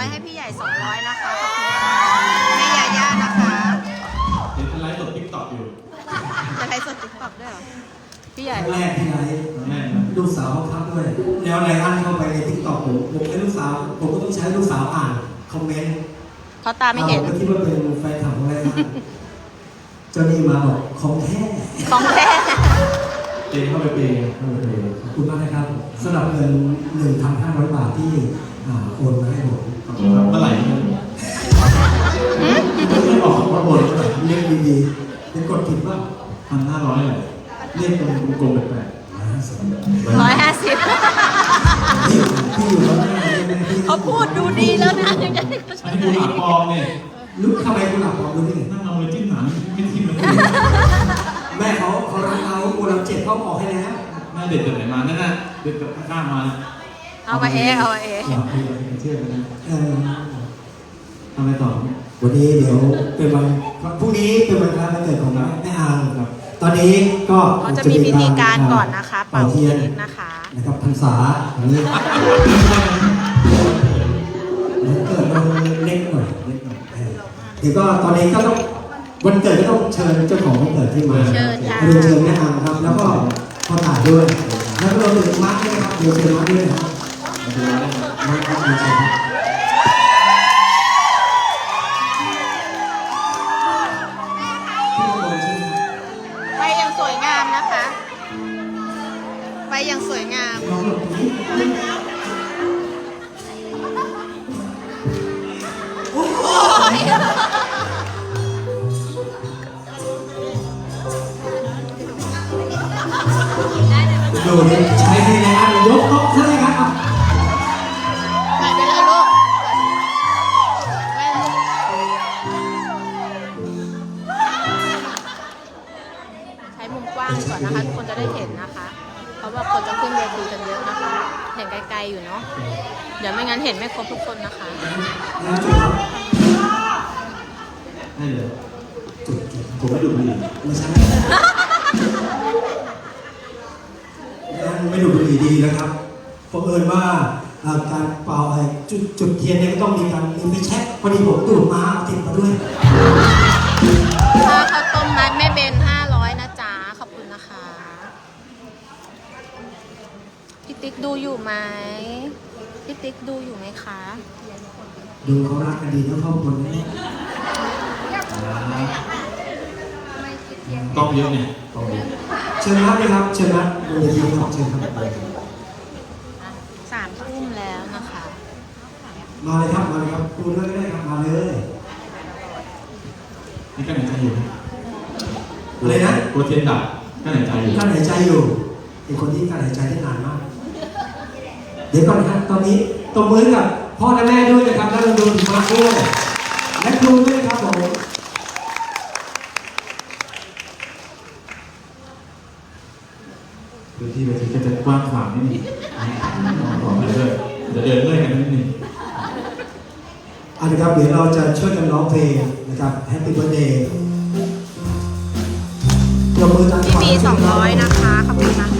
อยให้พี่ใหญ่สองร้อยนะคะขอบคุณค่ะแม่ยาย่านะคะเห็นไลฟ์สดทิกตอกอยู่จะไลฟ์สดติ๊กต็อกด้วยเหรอพี่ใหญ่ครั้งแรกที่ไลฟ์ครั้งแรกนะลูกสาวเขาทักด้วยแล้วไลอ้อนเข้าไปในทิกตอกผมผมให้ลูกสาวผมก็ต้องใช้ลูกสาวอ่านคอมเมนต์เขาตาไม่เห็น ก็คิดว่าเป็นแฟนคลับของไลอ้อนเจ้านี่มาบอกของแท้ของแท้เจเข้าไปเปย์เข้าไปเปย์ขอบคุณมากนะครับสำหรับเงิน1,500 บาทที่ อ่าโอนมาให้ผมขอบคุณครับเมื่อไหร่เนี่ยไม่บอกว่าบ่นเมื่อไหร่เรียกดีๆเป็นกดผิดว่าพันห้าร้อยเลยเรียกตรงกลมๆแปลกร้อยห้าสิบพี่พี่อยู่ตรงหน้าใช่ไหมพี่เขาพูดดูดีแล้วนะยังจะให้เขาๆช่อัวนยนี้ไหกูหาปลอมเนี่ยลุกทำไมคุณหลับบอกดูนี่นั่งเอามือจิ้มหนังไม่ทิ่มเลยแม่เขาเขารักเรากูเราเจ็บเขาออกให้แล้วแม่เด็ดจากไหนมานั่นน่ะเด็ดจากข้างๆมา เอามาเองเอามาเองอยากให้เราเป็นเชื่อกันนะเออทำไมต่อวันนี้เดี๋ยวเป็นวันพรุ่งนี้เป็นวันคล้ายวันเกิดของแม่อางครับ ตอนนี้ก็เขาจะมีพิธีการก่อนนะคะ เป่าเทียนเค้กนะคะนะครับพรรษาอันนี้เกิดมันเล็กหน่อยเล็กหน่อยเออเดี๋ยวก็ตอนนี้ก็ต้องวันเกิดก็ต้องเชิญเจ้าของวันเกิดที่มาเชิญค่ะเรียนเชิญแม่อางครับ แล้วก็พอถ่ายด้วยแล้วก็เราถึงมาร์คด้วยครับเรียนเชิญมาร์คด้วยนะครับมา ดูแล้วมาร์คครับเรียนเชิญครับที่ข้างบนใช่ไหมครับไปอย่างสวยงามนะคะ ไปอย่างสวยงามลองหลบตรงนี้ดูนี่ใช้ในงานยก คนจะได้เห็นนะคะ เพราะว่าคนจะขึ้นเวทีกันเยอะนะคะ เห็นไกลๆอยู่เนาะเดี๋ยวไม่งั้นเห็นไม่ครบทุกคนนะคะให้เลยจุดผมไม่ดูบุหรี่ไม่ใช่ยังไม่ดูบุหรี่ดีนะครับเพราะเอิญว่าการเป่าไอ้จุดจุดเทียนเนี่ยก็ต้องมีการมีไปเช็คพอดีผมดูดมาเอาติดมาด้วย ดูอยู่ไหมพี่ติ๊กดูอยู่ไหมคะ ดูเขารักกันดีทั้งครอบครัวนี้กล้องเยอะเนี่ยกล้องเยอะเชิญรับเลยครับ เชิญรับบนเวทีครับเชิญครับสามทุ่มแล้วนะคะ มาเลยครับ มาเลยครับดูด้วยก็ได้ครับ มาเลยนี่กั้นหายใจอยู่นะอะไรนะกลัวเทียนดับกั้นหายใจอยู่การหายใจอยู่เป็นคนที่การหายใจได้นานมาก เดี๋ยวก่อนนะครับตอนนี้ตบมือกับพ่อและแม่ด้วยนะครับแล้วเราดูถึงมาด้วยและครูด้วยนะครับผมพื้นที่เวทีก็จะกว้างขวางนิดนึงบอกไปด้วยเดี๋ยวเดินเมื่อยกันนิดนึงเอาละครับเดี๋ยวเราจะช่วยกันร้องเพลงนะครับ Happy Birthday ยกมือตามพี่บี200นะคะ ขอบคุณนะคะ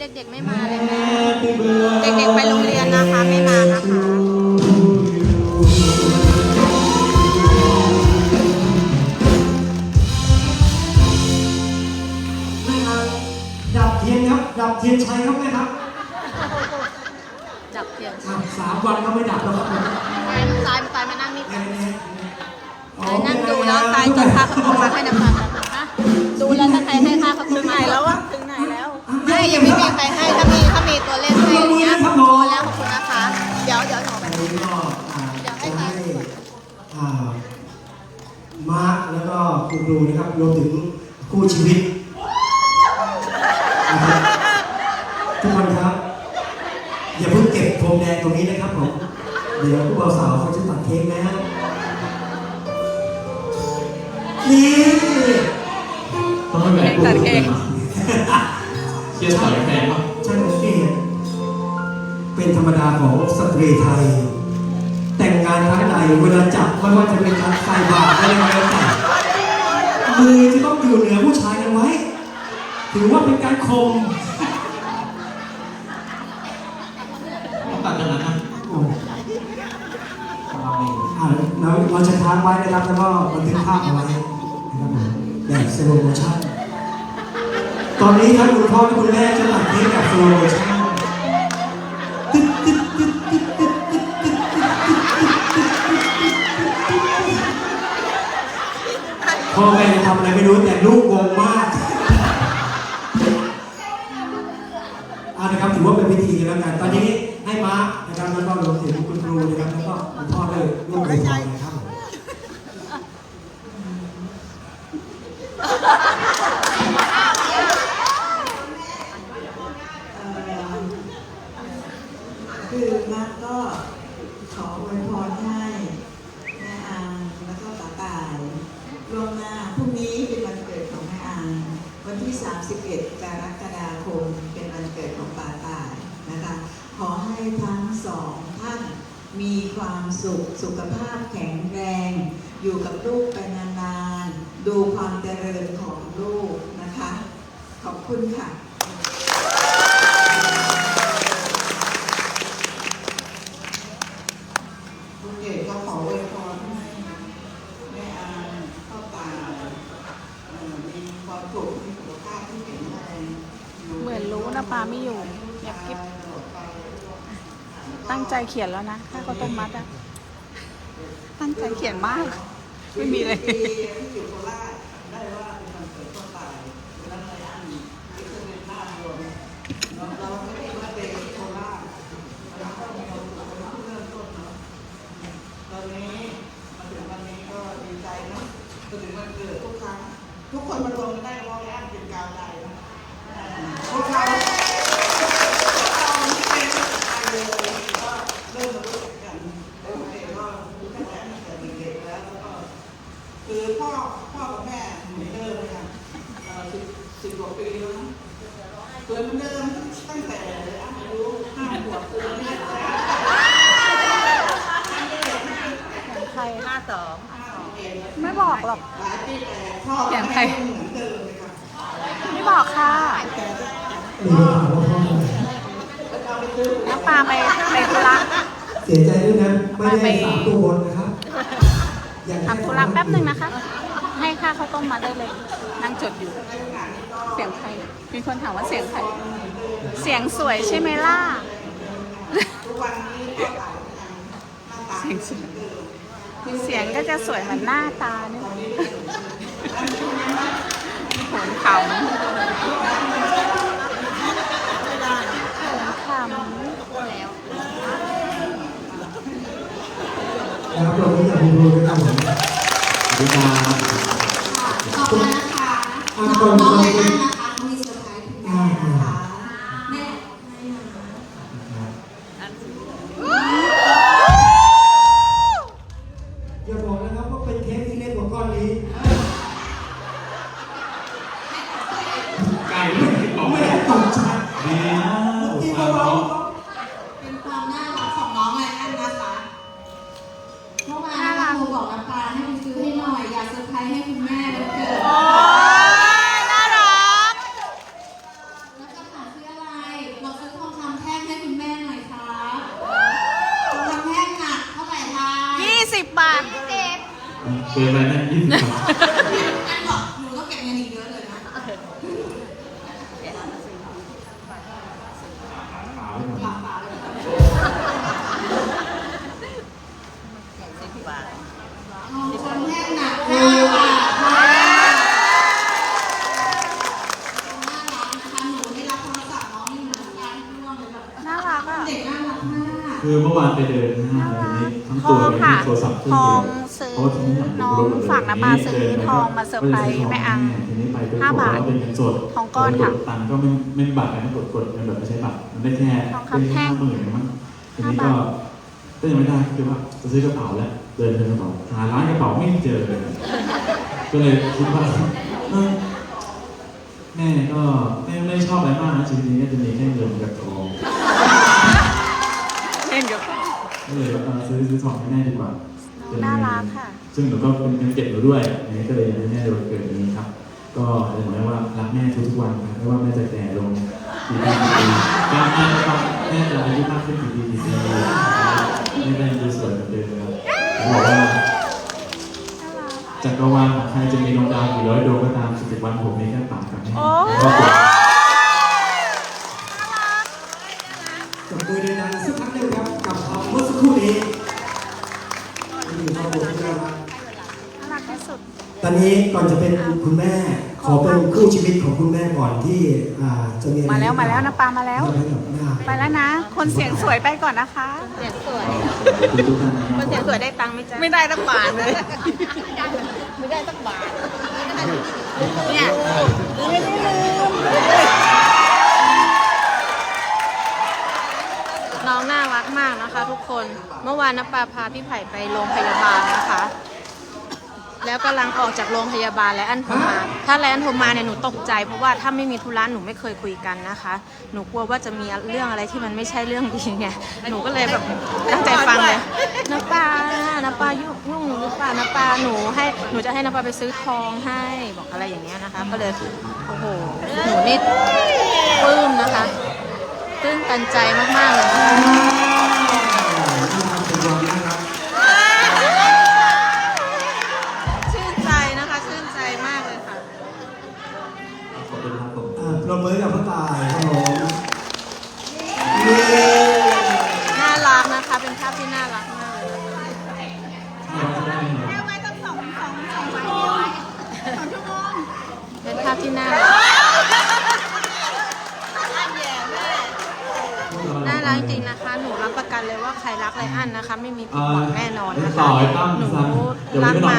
เด็กๆไม่มาเลยแม่เด็กๆไปโรงเรียนนะคะไม่มานะคะดับเทียนครับ ดับเทียนชัยครับแม่ครับจับเพียงอะสามวันก็ไม่ดับแล้วครับผมทรายทรายทรายมานั่งนี่แค่นี้ทรายนั่งดูแล้วทรายจะพาเขามาให้น้ำมัน นี่ต้องไม่แหวนกูตัดเค้กเชียร์ต่อยแพงปะช่างสังเกตเป็นธรรมดาของสตรีไทย แต่งงานครั้งใดเวลาจับไม่ว่าจะเป็นการใส่บาตรอะไรก็แล้วแต่มือจะต้องอยู่เหนือผู้ชายกันไว้ ถือว่าเป็นการคม เราเราจะค้างไว้นะครับแล้วก็บันทึกภาพเอาไว้นะครับผมแบบสโลโมชั่นตอนนี้ทั้งคุณพ่อและคุณแม่จะตัดเค้กแบบสโลโมชั่นตึ๊ดตึ๊ดตึ๊ดตึ๊ดตึ๊ดตึ๊ดตึ๊ดพ่อแม่ทำอะไรไม่รู้แต่ลูกงงมากเอานะครับถือว่าเป็นพิธีกันแล้วกันตอนนี้ วก็รวมถึงคุณครูนะครับแล้วก็คุณพ่อได้ร่วมกันนะครับผม คือมักก็ขออวยพรให้แม่อางแล้วก็ตาตายล่วงหน้าพรุ่งนี้เป็นวันเกิดของแม่อางวันที่ 31 กรกฎาคมเป็นวันเกิดของตาตายนะคะ ขอ ให้ทั้งสองท่านมีความสุขสุขภาพแข็งแรง อยู่กับลูกไปนานๆ ดูความเจริญของลูกนะคะ ขอบคุณค่ะคุณเอกก็ขออวยพรให้แม่อานเข้าตาเอ่อมีความสุขมีสุขภาพที่แข็งแรง เหมือนรู้นะปาไม่อยู่เงียบกิ๊บ ตั้งใจเขียนแล้วนะข้าวข้าวต้มมัดอะตั้งใจเขียนมาก ไม่มีเลยที่อยู่โคราชได้ว่าเป็นวันเกิดเข้าตายแล้วในอันนี้คือเป็นหน้ารวมเราเราไม่ได้ว่าเด็กโคราชเราก็มีความสุขเป็นผู้เริ่มต้นเนาะตอนนี้มาถึงวันนี้ก็ดีใจเนาะจะถึงวันเกิดทุกครั้งทุกคนมารวมกันได้เพราะว่าอันเป็นกาวใจนะพวกเรา เราไม่เป็นอะไรเลยก็เริ่มมารู้จักกันแล้วเองก็รู้จักกันตั้งแต่เด็กๆแล้วแล้วก็คือ พ่อพ่อกับแม่เหมือนเดิมเลยค่ะเอ่อสิบสิบกว่าปีแล้วนะเหมือนเดิมตั้งแต่อายุห้าขวบคือไม่ได้แล้วใครห้าสองห้าสองเองไม่บอกหรอกหลายปีแต่พ่อกับแม่เหมือนเดิมเลยค่ะไม่บอกค่ะมีคำถามว่าพ่อแล้วเอาไปซื้อน้ำปลาไปไปธุระเสียใจด้วยนะ ไม่ได้สามตัวบนนะครับอยากให้ทำธุระแป๊บหนึ่งนะคะ ให้ค่าข้าวต้มมัดได้เลย นั่งจดอยู่ เสียงใคร มีคนถามว่าเสียงใคร เสียงสวยใช่ไหมล่ะ เสียงสวยเสียงก็จะสวยเหมือนหน้าตาเนี่ยโหนขำโหนขำนะครับเราไม่อยากคุณครูด้วยกันผมสวัสดีครับ ขอบคุณนะคะ อ่ ว่าเจ็ดเกินไรนะยี่สิบบาท อันบอกหนูต้องเก็บเงินอีกเยอะเลยนะ ขาวไปหมด ฝากฝากเลยทองคำแท่งหนักห้าบาทค่ะ น่ารักนะคะหนูที่รับโทรศัพท์น้องนี่เหมือนกันร่วงเลยแบบ น่ารักอะ เด็กน่ารักมาก คือเมื่อวานไปเดินห้างอะไรนี้ทั้งทตัวองเลยค่ะมีโทรศัพท์เครื่ทองอเดียงวซื้อเพราะว่าทีนี้น้องฝากนะปาซื้อทองมาเซอร์ไพรส์แม่อัง ทีนี้ไปปุ๊ห้าบาทบอกว่เป็นเงินสดทองก้อนค่ะกดตังค์ก็ไม่ไม่มีบัตรนะกดกดเงินแบบไม่ใช่บัตรมันได้แค่ทองคำแท่งห้าหมื่นมั้งทีนี้ห้าก็บาทก็ยังไม่ได้คือว่าจะซื้อกระเป๋าแล้วเดินเดินกระเป๋าหาร้านกระเป๋าไม่เจอเลยก็เลยคิดว่าเออแม่ก็ไม่ไม่ชอบอะไรมากนะชีวิตนี้ก็จะมีแค่เงินกับทองเล่นกับ ก็เลยว่าเออซื้อซื้อทองให้แม่ดีกว่าน้องน่ารักค่ะ ซึ่งหนูก็เป็นเงินเก็บหนูด้วยอันนี้ก็เลยอยากให้แม่โดนเกิดอย่างนี้ครับ ก็จะบอกได้ว่ารักแม่ทุกๆวันครับไม่ว่าแม่จะแก่ลงกี่ปีกี่ปีการแม่ก็ต้องแม่จะอายุมากขึ้นกี่ปีกี่ปีแม่ก็ยังดูสวยเหมือนเดิมครับผมบอกว่าจักรวาลของใครจะมีดวงดาวกี่ร้อยดวงก็ตามสิบวันผมมีแค่ปากกับแม่ อนนี้ก่อนจะเป็นคุณแม่ ขอเป็นคู่ชีวิตของคุณแม่ก่อนที่อ่าจะมีอะไรมาแล้วมาแล้วนะปามาแล้วให้กับหน้าไปแล้วนะ คนเสียงสวยไปก่อนนะคะ เสียงสวยทุกๆท่านนะคครันบเสียงสวยได้ตังค์ไหมจ๊ะไม่ได้ตั้งบาทเลย ไม่ได้ตั้งบาทเนี่ยไม่ได้ลืมน้องน่ารักมากนะคะ ทุกคน เมื่อวานนปาพาพี่ไผ่ไปโรงพยาบาลนะคะ แล้วกำลังออกจากโรงพยาบาลและอันโทรมา ถ้าแลนโทรมาเนี่ยหนูตกใจ เพราะว่าถ้าไม่มีธุระหนูไม่เคยคุยกันนะคะ หนูกลัวว่าจะมีเรื่องอะไรที่มันไม่ใช่เรื่องดีไง หนูก็เลยแบบตั้งใจฟังเลยน้าปาน้าปายุ่งยุ่งหนูหรือเปล่าน้าปาหนูให้ หนูจะให้น้าปาไปซื้อทองให้ บอกอะไรอย่างเงี้ยนะคะ ก็เลย โอ้โห หนูนี่ปลื้มนะคะ ตื้นตันใจมากๆเลย ครับผมน่ารักนะคะ เป็นภาพที่น่ารักมากเลยนะคะเราจะได้ไหมเป็นภาพที่น่ารักน่ารักจริงนะคะ หนูรับประกันเลยว่าใครรักไรอันนะคะ ไม่มีผิดหวังแน่นอนนะคะ หนูรักมา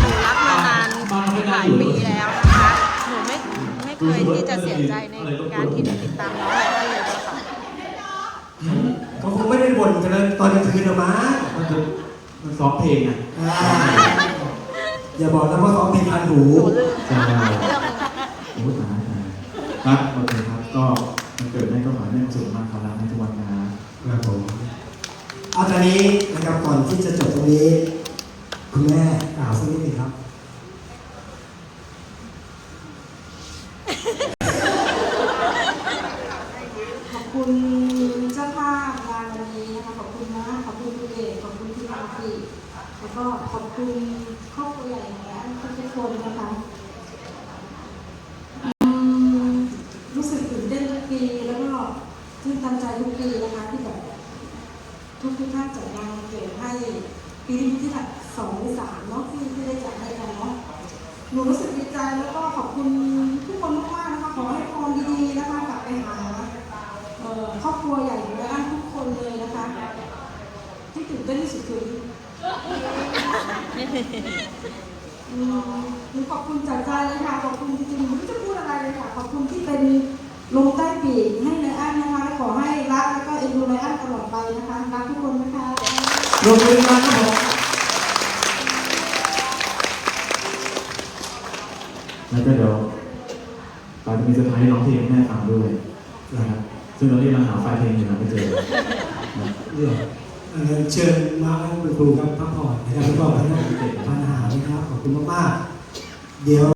หนูรักมานานหลายปีแล้ว เคยที่จะเสียใจในการที่หนูติดตามน้องไรอันเลยนะคะเขาคงไม่ได้บ่นกันเลยตอนกลางคืนหรอกมั้งมันจะมันซ้อมเพลงอะอ่าอย่าบอกนะว่าซ้อมเพลงพันหูใช่โอ้ตายตายครับโอเคครับ ก็มันเกิดแม่ก็ขอให้แม่สุขมากครับรักให้ทุกวันนะครับครับผมเอาตอนนี้นะครับก่อนที่จะจบตรงนี้ คุณแม่กล่าวสักนิดหนึงครับ ขอบคุณเจ้าภาพงานวันนี้นะคะ ขอบคุณนะขอบคุณคุณเอกขอบคุณพี่อาฟี แล้วก็ขอบคุณครอบครัวใหญ่ของร้านทุกคนนะคะอืมรู้สึกตื่นเต้นทุกปีแล้วก็ตื่นตันใจทุกปีนะคะที่แบบทุกทุกท่านจัดงานเกิดให้ปีนี้ที่แบบสองหรือสามเนาะที่ที่ได้จัดให้กันเนาะหนูรู้สึกดีใจแล้วก็ขอบคุณทุกคนมากๆนะคะขอให้พรดีๆนะคะกลับไปหาครอบครัวใหญ่ของร้านทุกคนเลยนะคะ ที่ตื่นเต้นที่สุดคือ ขอบคุณจากใจเลยค่ะ ขอบคุณจริงๆหนูไม่รู้จะพูดอะไรเลยค่ะ ขอบคุณที่เป็นลงใต้ปีกให้ในอันนะคะและขอให้รักแล้วก็เอ็นดูในอันตลอดไปนะคะ รักทุกคนนะคะรวมมือกันครับผมแล้วก็เดี๋ยวปาจะมีเซอร์ไพรส์ร้องเพลงให้แม่ฟังด้วยนะครับซึ่งเราเรียกมาหาไฟล์เพลงอยู่นะไม่เจอนะ เชิญมาให้คุณครูครับพักผ่อนนะครับแล้วก็ให้น้องเด็กทานอาหารนะครับขอบคุณมากๆเดี๋ยว